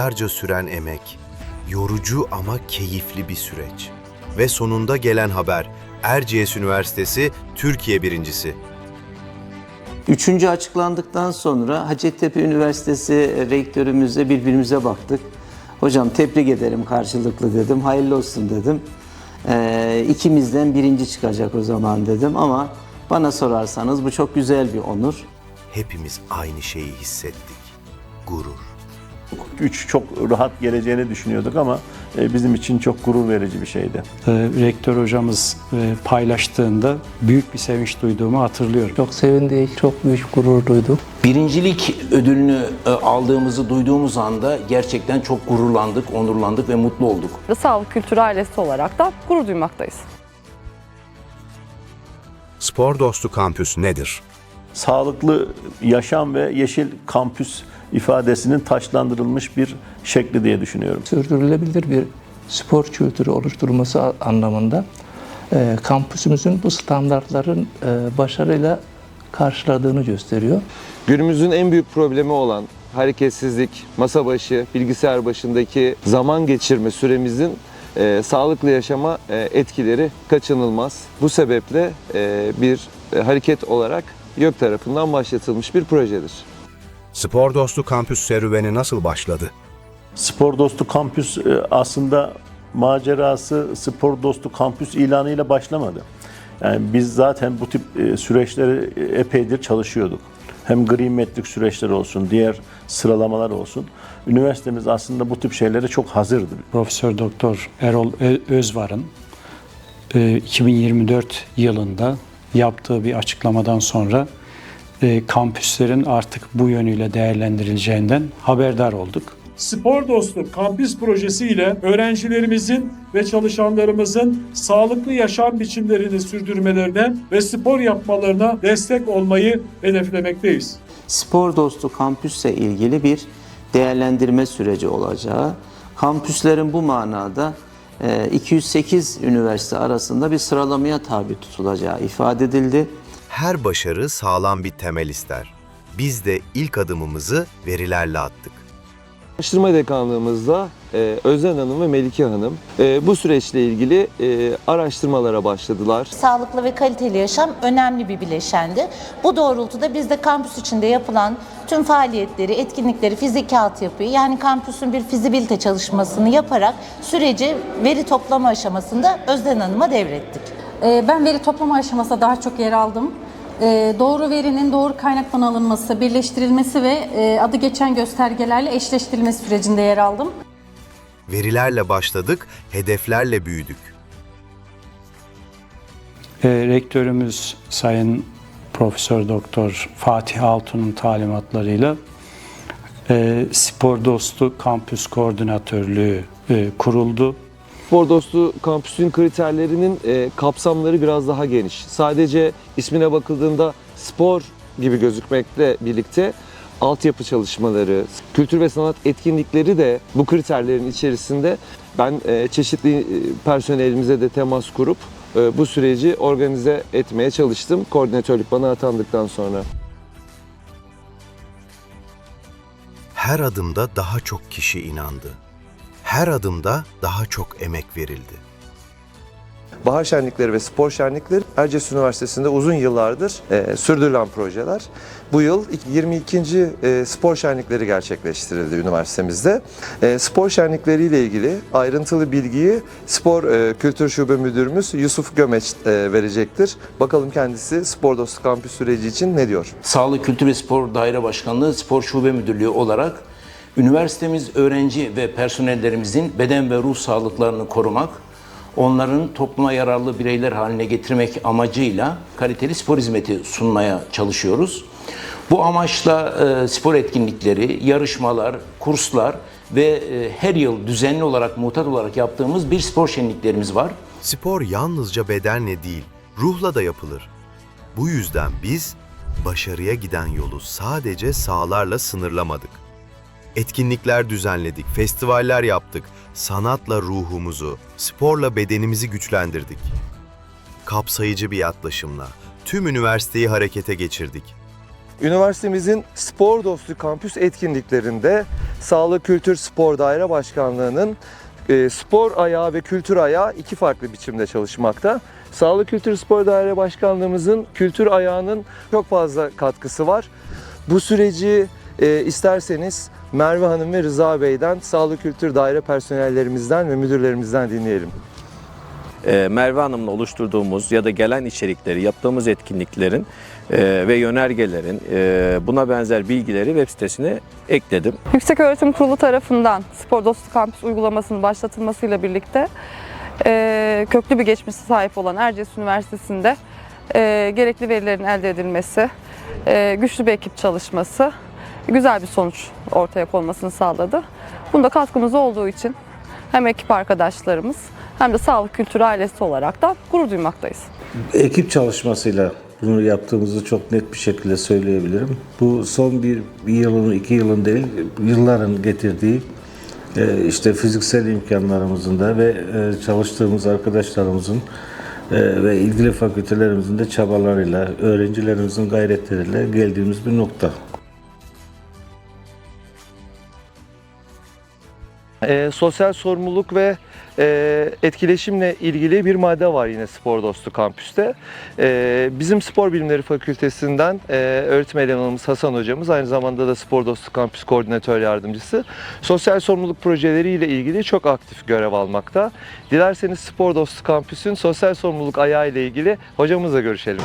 aylarca süren emek, yorucu ama keyifli bir süreç. Ve sonunda gelen haber, Erciyes Üniversitesi Türkiye birincisi. Üçüncü açıklandıktan sonra Hacettepe Üniversitesi rektörümüzle birbirimize baktık. Hocam tebrik ederim karşılıklı dedim. Hayırlı olsun dedim. Ee, ikimizden birinci çıkacak o zaman dedim ama bana sorarsanız bu çok güzel bir onur. Hepimiz aynı şeyi hissettik. Gurur. 3 çok rahat geleceğini düşünüyorduk ama e, bizim için çok gurur verici bir şeydi. e, rektör hocamız e, paylaştığında büyük bir sevinç duyduğumu hatırlıyorum. Çok sevindik, çok büyük gurur duyduk. Birincilik ödülünü e, aldığımızı duyduğumuz anda gerçekten çok gururlandık, onurlandık ve mutlu olduk. ve sağlık kültürü ailesi olarak da gurur duymaktayız. Spor Dostu Kampüs nedir? Sağlıklı yaşam ve yeşil kampüs ifadesinin taşlandırılmış bir şekli diye düşünüyorum. Sürdürülebilir bir spor kültürü oluşturulması anlamında e, kampüsümüzün bu standartların e, başarıyla karşıladığını gösteriyor. Günümüzün en büyük problemi olan hareketsizlik, masa başı, bilgisayar başındaki zaman geçirme süremizin e, sağlıklı yaşama e, etkileri kaçınılmaz. Bu sebeple e, bir e, hareket olarak YÖK tarafından başlatılmış bir projedir. Spor Dostu Kampüs serüveni nasıl başladı? Spor Dostu Kampüs e, aslında macerası Spor Dostu Kampüs ilanıyla başlamadı. Yani biz zaten bu tip e, süreçleri e, epeydir çalışıyorduk. Hem gri metrik süreçler olsun, diğer sıralamalar olsun. Üniversitemiz aslında bu tip şeylere çok hazırdı. Profesör Doktor Erol Özvar'ın e, 2024 yılında yaptığı bir açıklamadan sonra e, kampüslerin artık bu yönüyle değerlendirileceğinden haberdar olduk. Spor Dostu Kampüs Projesi ile öğrencilerimizin ve çalışanlarımızın sağlıklı yaşam biçimlerini sürdürmelerine ve spor yapmalarına destek olmayı hedeflemekteyiz. Spor Dostu kampüsle ilgili bir değerlendirme süreci olacağı, kampüslerin bu manada e, 208 üniversite arasında bir sıralamaya tabi tutulacağı ifade edildi. Her başarı sağlam bir temel ister. Biz de ilk adımımızı verilerle attık. Araştırma Dekanlığımızda e, Özden Hanım ve Melike Hanım e, bu süreçle ilgili e, araştırmalara başladılar. Sağlıklı ve kaliteli yaşam önemli bir bileşendi. Bu doğrultuda biz de kampüs içinde yapılan tüm faaliyetleri, etkinlikleri, fiziki altyapıyı yani kampüsün bir fizibilite çalışmasını yaparak süreci veri toplama aşamasında Özden Hanım'a devrettik. Ee, Ben veri toplama aşamasında daha çok yer aldım. Ee, Doğru verinin doğru kaynaktan alınması, birleştirilmesi ve e, adı geçen göstergelerle eşleştirilmesi sürecinde yer aldım. Verilerle başladık, hedeflerle büyüdük. E, rektörümüz Sayın Profesör Doktor Fatih Altun'un talimatlarıyla e, Spor Dostu Kampüs Koordinatörlüğü e, kuruldu. Spor Dostu Kampüs'ün kriterlerinin e, kapsamları biraz daha geniş. Sadece ismine bakıldığında spor gibi gözükmekle birlikte altyapı çalışmaları, kültür ve sanat etkinlikleri de bu kriterlerin içerisinde. Ben e, çeşitli e, personelimize de temas kurup e, bu süreci organize etmeye çalıştım. Koordinatörlük bana atandıktan sonra. Her adımda daha çok kişi inandı. Her adımda daha çok emek verildi. Bahar şenlikleri ve spor şenlikleri Erciyes Üniversitesi'nde uzun yıllardır e, sürdürülen projeler. Bu yıl 22. e, spor şenlikleri gerçekleştirildi üniversitemizde. E, spor şenlikleriyle ilgili ayrıntılı bilgiyi Spor e, Kültür Şube Müdürümüz Yusuf Gömeç e, verecektir. Bakalım kendisi Spor Dostu Kampüs süreci için ne diyor? Sağlık Kültür ve Spor Daire Başkanlığı Spor Şube Müdürlüğü olarak üniversitemiz öğrenci ve personellerimizin beden ve ruh sağlıklarını korumak, onların topluma yararlı bireyler haline getirmek amacıyla kaliteli spor hizmeti sunmaya çalışıyoruz. Bu amaçla e, spor etkinlikleri, yarışmalar, kurslar ve e, her yıl düzenli olarak, mutat olarak yaptığımız bir spor şenliklerimiz var. Spor yalnızca bedenle değil, ruhla da yapılır. Bu yüzden biz başarıya giden yolu sadece sahalarla sınırlamadık. Etkinlikler düzenledik, festivaller yaptık, sanatla ruhumuzu, sporla bedenimizi güçlendirdik. Kapsayıcı bir yaklaşımla tüm üniversiteyi harekete geçirdik. Üniversitemizin spor dostu kampüs etkinliklerinde Sağlık Kültür Spor Daire Başkanlığı'nın e, spor ayağı ve kültür ayağı iki farklı biçimde çalışmakta. Sağlık Kültür Spor Daire Başkanlığımızın kültür ayağının çok fazla katkısı var. Bu süreci e, isterseniz Merve Hanım ve Rıza Bey'den Sağlık Kültür Daire personellerimizden ve müdürlerimizden dinleyelim. e, Merve Hanım'la oluşturduğumuz ya da gelen içerikleri, yaptığımız etkinliklerin e, ve yönergelerin e, buna benzer bilgileri web sitesine ekledim. Yükseköğretim Kurulu tarafından Spor Dostu Kampüs uygulamasının başlatılmasıyla birlikte e, köklü bir geçmişe sahip olan Erciyes Üniversitesi'nde e, gerekli verilerin elde edilmesi, e, güçlü bir ekip çalışması güzel bir sonuç ortaya konmasını sağladı. Bunda katkımız olduğu için hem ekip arkadaşlarımız hem de sağlık kültürü ailesi olarak da gurur duymaktayız. ekip çalışmasıyla bunu yaptığımızı çok net bir şekilde söyleyebilirim. Bu son bir, bir yılın, iki yılın değil, yılların getirdiği e, işte fiziksel imkanlarımızın da ve e, çalıştığımız arkadaşlarımızın e, ve ilgili fakültelerimizin de çabalarıyla, öğrencilerimizin gayretleriyle geldiğimiz bir nokta. E, sosyal sorumluluk ve e, etkileşimle ilgili bir madde var yine Spor Dostu Kampüs'te. E, bizim Spor Bilimleri Fakültesinden e, öğretim elemanımız Hasan hocamız aynı zamanda da Spor Dostu Kampüs Koordinatör Yardımcısı. Sosyal sorumluluk projeleriyle ilgili çok aktif görev almakta. Dilerseniz Spor Dostu Kampüs'ün sosyal sorumluluk ayağı ile ilgili hocamızla görüşelim.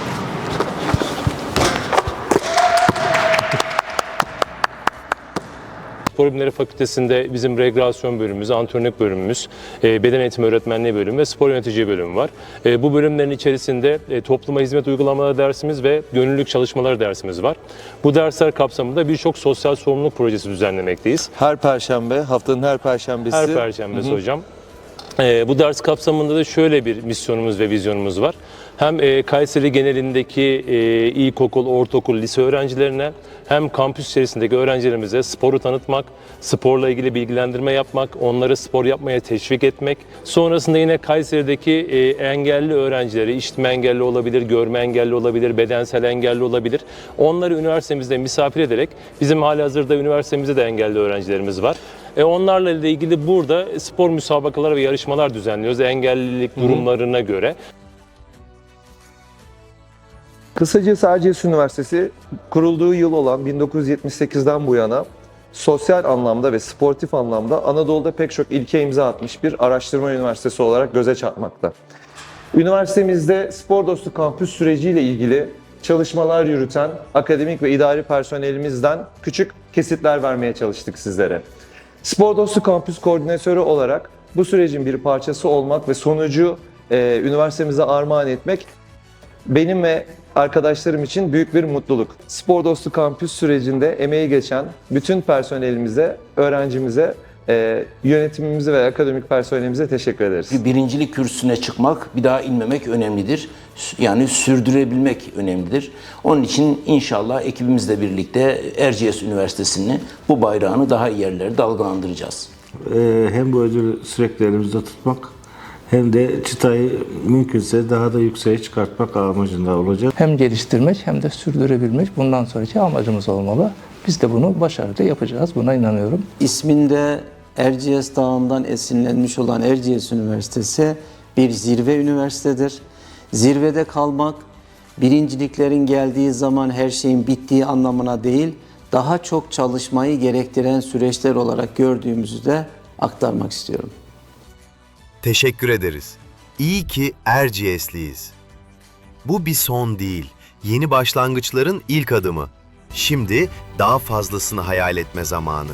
Spor Bilimleri Fakültesi'nde bizim regülasyon bölümümüz, antrenörlük bölümümüz, e, beden eğitimi öğretmenliği bölümü ve spor yönetici bölümü var. E, Bu bölümlerin içerisinde e, topluma hizmet uygulamaları dersimiz ve gönüllülük çalışmaları dersimiz var. Bu dersler kapsamında birçok sosyal sorumluluk projesi düzenlemekteyiz. Her perşembe, haftanın her perşembesi. Her perşembesi hocam. Ee, bu ders kapsamında da şöyle bir misyonumuz ve vizyonumuz var. Hem e, Kayseri genelindeki e, ilkokul, ortaokul, lise öğrencilerine hem kampüs içerisindeki öğrencilerimize sporu tanıtmak, sporla ilgili bilgilendirme yapmak, onları spor yapmaya teşvik etmek. Sonrasında yine Kayseri'deki e, engelli öğrencileri, işitme engelli olabilir, görme engelli olabilir, bedensel engelli olabilir. Onları üniversitemizde misafir ederek bizim halihazırda üniversitemizde de engelli öğrencilerimiz var. E, onlarla ilgili burada spor müsabakaları ve yarışmalar düzenliyoruz engellilik durumlarına göre. Kısacası Erciyes Üniversitesi kurulduğu yıl olan 1978'den bu yana sosyal anlamda ve sportif anlamda Anadolu'da pek çok ilke imza atmış bir araştırma üniversitesi olarak göze çarpmakta. Üniversitemizde Spor Dostu Kampüs süreciyle ilgili çalışmalar yürüten akademik ve idari personelimizden küçük kesitler vermeye çalıştık sizlere. Spor Dostu Kampüs Koordinatörü olarak bu sürecin bir parçası olmak ve sonucu e, üniversitemize armağan etmek benim ve arkadaşlarım için büyük bir mutluluk. Spor Dostu Kampüs sürecinde emeği geçen bütün personelimize, öğrencimize, e, yönetimimize ve akademik personelimize teşekkür ederiz. Bir birincilik kürsüsüne çıkmak, bir daha inmemek önemlidir. Yani sürdürebilmek önemlidir. Onun için inşallah ekibimizle birlikte Erciyes Üniversitesi'ni bu bayrağını daha iyi yerlere dalgalandıracağız. Ee, hem bu ödülü sürekli elimizde tutmak hem de çıtayı mümkünse daha da yükseğe çıkartmak amacında olacak. Hem geliştirmek hem de sürdürebilmek bundan sonraki amacımız olmalı. Biz de bunu başarılı yapacağız. Buna inanıyorum. İsminde Erciyes Dağı'ndan esinlenmiş olan Erciyes Üniversitesi bir zirve üniversitedir. Zirvede kalmak, birinciliklerin geldiği zaman her şeyin bittiği anlamına değil, daha çok çalışmayı gerektiren süreçler olarak gördüğümüzü de aktarmak istiyorum. Teşekkür ederiz. İyi ki Erciyesliyiz. Bu bir son değil, yeni başlangıçların ilk adımı. Şimdi daha fazlasını hayal etme zamanı.